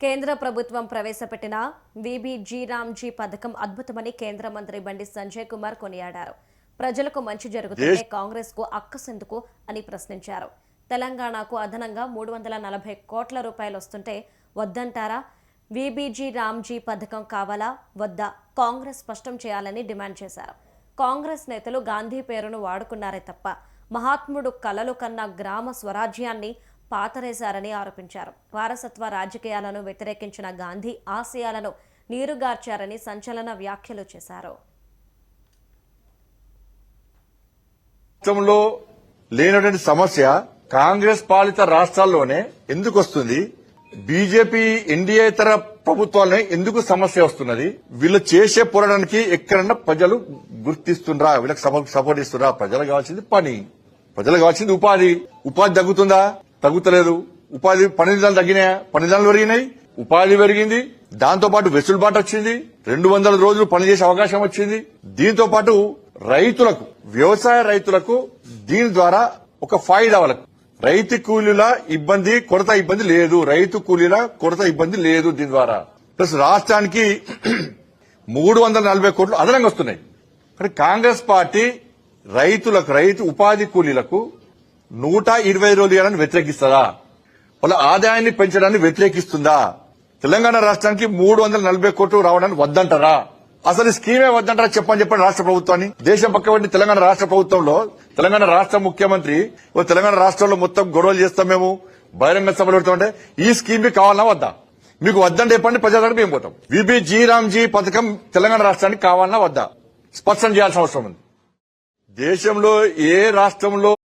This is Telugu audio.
కేంద్ర ప్రభుత్వం ప్రవేశపెట్టిన విబిజీ రామ్జీ పథకం అద్భుతమని కేంద్ర మంత్రి బండి సంజయ్ కుమార్ కొనియాడారు. ప్రజలకు మంచి జరుగుతుంటే కాంగ్రెస్కు అక్కసెందుకు అని ప్రశ్నించారు. తెలంగాణకు అదనంగా మూడు వందల నలభై కోట్ల రూపాయలు వస్తుంటే వద్దంటారా? విబిజీ రామ్జీ పథకం కావాలా? వద్దా? కాంగ్రెస్ స్పష్టం చేయాలని డిమాండ్ చేశారు. కాంగ్రెస్ నేతలు గాంధీ పేరును వాడుకున్నారే తప్ప మహాత్ముడు కలలు కన్న గ్రామ స్వరాజ్యాన్ని పాతరేశారని ఆరోపించారు. వారసత్వ రాజకీయాలను వ్యతిరేకించిన గాంధీ ఆశయాలను నీరుగార్చారని సంచలన వ్యాఖ్యలు చేశారు. రాష్ట్రంలో లేనటువంటి సమస్య కాంగ్రెస్ పాలిత రాష్ట్రాల్లోనే ఎందుకు వస్తుంది? బీజేపీ ఎన్డీఏతర ప్రభుత్వాలనే ఎందుకు సమస్య వస్తున్నది? వీళ్ళు చేసే పోరాటానికి ఎక్కడన్నా ప్రజలు గుర్తిస్తుండ్రా? వీళ్ళకి సపోర్ట్ ఇస్తురా ఇస్తుండ్రా? కావాల్సింది పని. ప్రజలు కావాల్సింది ఉపాధి. ఉపాధి తగ్గుతుందా? తగ్గుతలేదు. ఉపాధి పని దినాలు తగ్గినాయా? పని పెరిగినాయి. ఉపాధి పెరిగింది. దాంతో పాటు వెసులుబాటు వచ్చింది. రెండు వందల రోజులు పనిచేసే అవకాశం వచ్చింది. దీంతో పాటు రైతులకు వ్యవసాయ రైతులకు దీని ద్వారా ఒక ఫాయిదా వాళ్ళకు. రైతు కూలీల ఇబ్బంది కొరత ఇబ్బంది లేదు. రైతు కూలీల కొరత ఇబ్బంది లేదు దీని ద్వారా. ప్లస్ రాష్ట్రానికి మూడు వందల నలభై కోట్లు అదనంగా వస్తున్నాయి. కానీ కాంగ్రెస్ పార్టీ రైతులకు రైతు ఉపాధి కూలీలకు నూట ఇరవై రోజులు ఇవ్వాలని వ్యతిరేకిస్తారా? వాళ్ళ ఆదాయాన్ని పెంచడాన్ని వ్యతిరేకిస్తుందా? తెలంగాణ రాష్ట్రానికి మూడు వందల నలభై కోట్లు రావడానికి వద్దంటారా? అసలు స్కీమే వద్దంటారా చెప్పని చెప్పండి రాష్ట్ర ప్రభుత్వాన్ని? దేశం పక్కబడి తెలంగాణ రాష్ట్ర ప్రభుత్వంలో తెలంగాణ రాష్ట్ర ముఖ్యమంత్రి ఓ తెలంగాణ రాష్ట్రంలో మొత్తం గొడవలు చేస్తాం మేము బహిరంగ సభలు పెడతామంటే ఈ స్కీమ్ మీకు కావాలన్నా వద్దా? మీకు వద్దంటే చెప్పండి ప్రజలకు మేము పోతాం. విబి జీరామ్జీ పథకం తెలంగాణ రాష్ట్రానికి కావాలన్నా వద్దా? స్పష్టం చేయాల్సిన అవసరం ఉంది. దేశంలో ఏ రాష్ట్రంలో